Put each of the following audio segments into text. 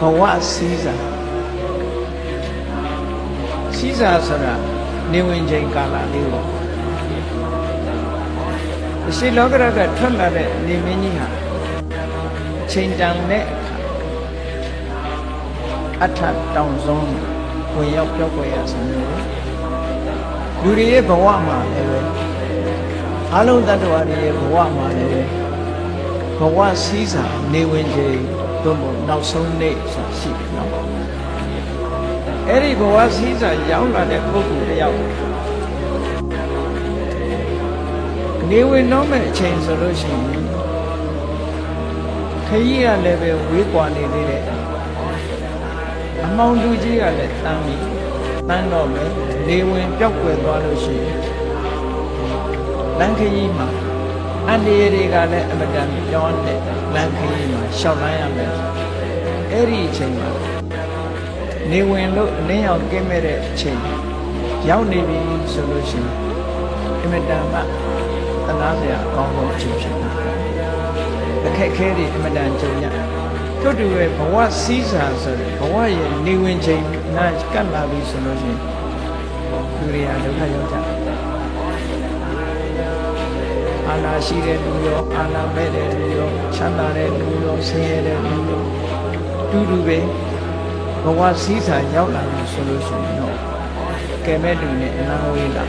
ဘဝစည်းစာစည်းစာဆိုတာနေဝင်ချိန်ကာလလေးပေါ့အရှိလောကရကထွက်လာတဲ့နေမင်းကြီးဟာအချိန်တန်တဲ့အခါအထတောင်ဆုံးဝင်ရောက်ပြောက်ွယ်ရဆုံးလို့လူတွေရဲ့ဘဝမှာလည်းပဲအလုံးတ attva တွေရဲ့ဘဝမှာလည်းပဲဘဝစည်းစာနေဝင်ချိန် သို့မဟုတ်နောက်ဆုံးနေ့ဆိုတာရှိတယ်နော်အဲ့ဒီဘဝစည်းစာရောက်လာတဲ့ပုဂ္ဂိုလ်တယောက်နေဝင်တော့မဲ့အချိန်ဆိုလို့ရှိရင်ခရီးကလည်းပဲဝေးကွာနေသေးတယ်အမောင်လူကြီးကလည်းတန်းပြီးတန်းတော့မယ်နေဝင်ပျောက်ကွယ်သွားလို့ရှိရင်လမ်းခရီးမှာ အန္တရာယ်တွေကလည်းအမတန်ပြောင်းတဲ့လမ်းခရီးမှာရှောက်လန်းရမယ်အဲ့ဒီအချိန်မှာနေဝင်လို့အလင်းရောင်ကင်းမဲ့တဲ့အချိန်ရောက်နေပြီဆိုလို့ရှိရင်အမတန်မှသနာစရာအကောင်းဆုံးအချိန်ဖြစ်တာအခက်အခဲတွေအမတန်ကြုံရတို့တူရဲ့ဘဝစည်းစာဆိုတဲ့ဘဝရဲ့နေဝင်ချိန်နာကတ်လာပြီဆိုလို့ရှိရင်လူတွေဟာဒုက္ခရောက်ကြတယ် နာရှိတဲ့လူရောအာနာမဲ့တဲ့လူရောချမ်းသာတဲ့လူရောဆင်းရဲတဲ့လူရောတူတူပဲဘဝစည်းစာရောက်လာပြီဆိုလို့ရှိရင်တော့ကဲမဲ့လူနဲ့အနာဝေးလာ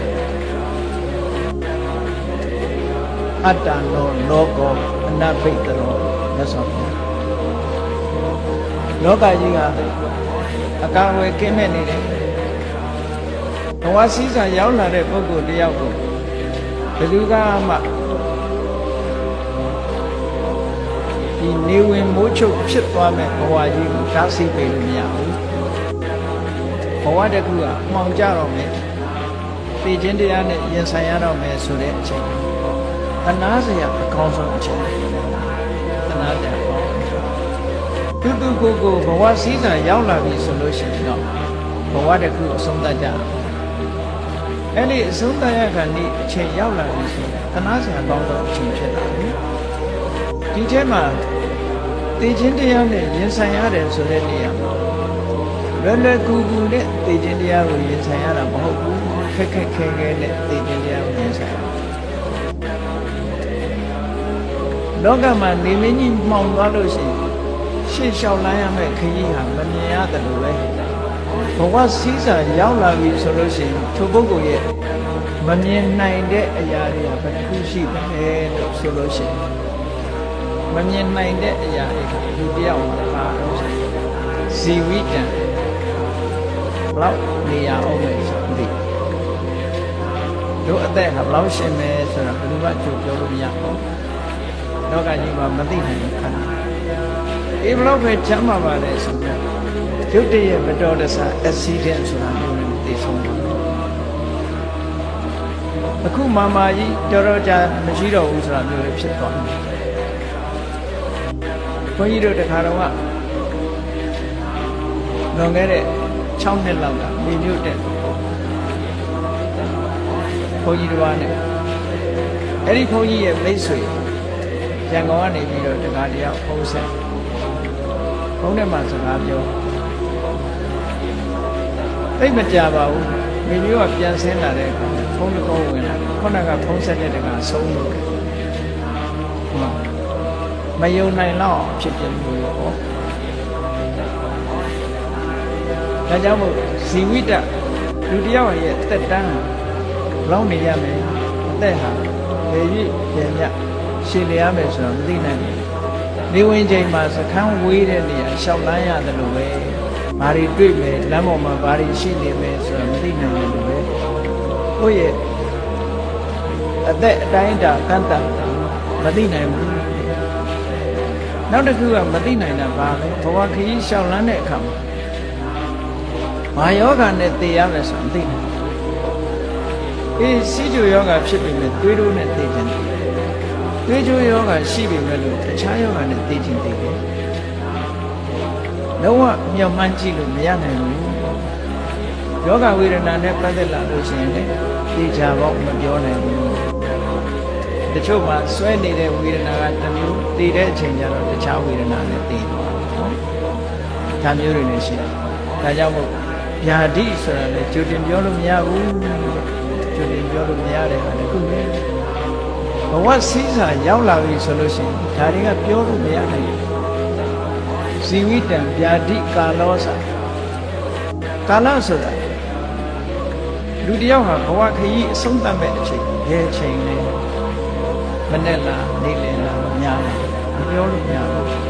အတ္တနောလောကောအနဘိတ်တောမြတ်စွာဘုရားလောကကြီးကအကာအကွယ်ကင်းမဲ့နေတယ်ဘဝစည်းစာရောက်လာတဲ့ပုဂ္ဂိုလ်တယောက်ကိုဘယ်သူကမှ ဒီနေဝင်မိုးချုပ်ဖြစ်သွားမဲ့ဘဝကြီးကိုတားဆီးပေးလို့မရဘူးဘဝတစ်ခုကမှောင်ကြတော့မယ်သိခြင်းတရားနဲ့ရင်ဆိုင်ရတော့မယ်ဆိုတဲ့အချိန်တနာစရာအကောင်းဆုံးအချိန်တနာစရာအကောင်းတူတူကိုကိုဘဝစည်းစာရောက်လာပြီဆိုလို့ရှိရင်တော့ဘဝတစ်ခုအဆုံးသတ်ကြအဲ့ဒီအဆုံးသတ်ရခါနေ့အချိန်ရောက်လာပြီဆိုရင်တနာစရာအကောင်းဆုံးအချိန်ဖြစ်လာပြီ ဒီထဲမှာသိခြင်းတရားနဲ့ရင်ဆိုင်ရတယ်ဆိုတဲ့နေရာမှာလွယ်လွယ်ကူကူနဲ့သိခြင်းတရားကိုရင်ဆိုင်ရတာမဟုတ်ဘူးခက်ခက်ခဲခဲနဲ့သိခြင်းတရားကိုရင်ဆိုင်ရလောကမှာနေမင်းကြီးမှောင်သွားလို့ရှိရင်ရှေ့လျှောက်လန်းရမယ့်ခရီးဟာမမြင်ရတယ်လို့ပဲဘဝစည်းစာရောက်လာပြီဆိုလို့ရှိရင်ထိုပုဂ္ဂိုလ်ရဲ့မမြင်နိုင်တဲ့အရာတွေကဘယ်တစ်ခုရှိလဲလို့ဆိုလို့ရှိရင် မမြင်နိုင်တဲ့အရာတွေကလူတယောက်မှာပါတော့ဇီဝိတံဘလောက်နေရအောင်လဲဆိုသိတို့အသက်ဟာဘလောက်ရှင်မယ်ဆိုတာဘယ်သူမှကြိုပြောလို့မရဘူးလောကကြီးမှာမသိနိုင်ဘူးခန္ဓာအေးဘလောက်ပဲချမ်းသာပါလေဆိုတော့ရုတ်တရက်မတော်တဆ accident ဆိုတာမျိုးနဲ့သိဆုံးတယ်အခုမာမာကြီးတော်တော်ကြာမရှိတော့ဘူးဆိုတာမျိုးလည်းဖြစ်သွားတယ် ဘုန်းကြီးတို့တခါတော့ကလွန်ခဲ့တဲ့6နှစ်လောက်ကမြေမြို့တက်ဘုန်းကြီးတော်နဲ့အဲ့ဒီဘုန်းကြီးရဲ့မိတ်ဆွေရန်ကုန်ကနေပြီးတော့တခါတယောက်ဖုန်းဆက်ဖုန်းထဲမှာစကားပြောသိမကြပါဘူးမြေမြို့ကပြန်ဆင်းလာတဲ့အခါဖုန်းတစ်ခေါက်ဝင်လာခုနကဖုန်းဆက်တဲ့တခါဆုံးလို့ဟုတ် မယုံနိုင်တော့ဖြစ်တယ်လို့ရောဒါကြောင့်မို့ဇီဝိတလူတယောက်ရဲ့အသက်တန်းလောက်နေရမယ်အသက်ဟာလေပြည့်ပြန်ရရှည်လျားမယ်ဆိုတော့မသိနိုင်ဘူးနေဝင်ချိန်မှာစခန်းဝေးတဲ့နေရာရှောက်လန်းရတယ်လို့ပဲဘာတွေတွေ့မယ်လမ်းပေါ်မှာဘာတွေရှိနေမယ်ဆိုတော့မသိနိုင်ဘူးလို့ပဲကိုယ့်ရဲ့အသက်အတိုင်းအတာကန့်တတ်မသိနိုင်ဘူး နောက်တစ်ခုကမသိနိုင်တာဘာလဲဘဝခရီးရှောက်လန်းတဲ့အခါမှာဘာယောဂနဲ့သိရမယ်ဆိုတော့မသိနိုင်ဘူးအေးစီဂျူယောဂဖြစ်ပြီမဲ့တွေးလို့နဲ့သိခြင်းတယ်တွေးကြိုးယောဂရှိပြီမဲ့လို့တခြားယောဂနဲ့သိခြင်းသိတယ်လုံးဝမျှော်မှန်းကြည့်လို့မရနိုင်ဘူးယောဂဝေဒနာနဲ့ပတ်သက်လာလို့ရှိရင်လည်းသိချာပေါ့မပြောနိုင်ဘူး တချို့မှာဆွဲနေတဲ့ဝေဒနာကတစ်မျိုးသိတဲ့အချိန်ကျတော့တခြားဝေဒနာနဲ့သိသွားတယ်နော်ဒါမျိုးတွေလည်းရှိတယ်ဒါကြောင့်မို့ဗျာတိဆိုတာလေကြိုတင်ပြောလို့မရဘူးကြိုတင်ပြောလို့မရတဲ့ဟာလည်းခုပဲဘဝစည်းစာရောက်လာပြီဆိုလို့ရှိရင်ဒါတွေကပြောလို့မရနိုင်ဘူးဇီဝိတံဗျာတိကာလောစာကာလဆိုတာလူတစ်ယောက်ဟာဘဝခရီးအဆုံးသတ်မဲ့အချိန်ဘယ်အချိန်လဲ မနဲ့လားနေ့လည်လားညလားမပြောလို့မရဘူး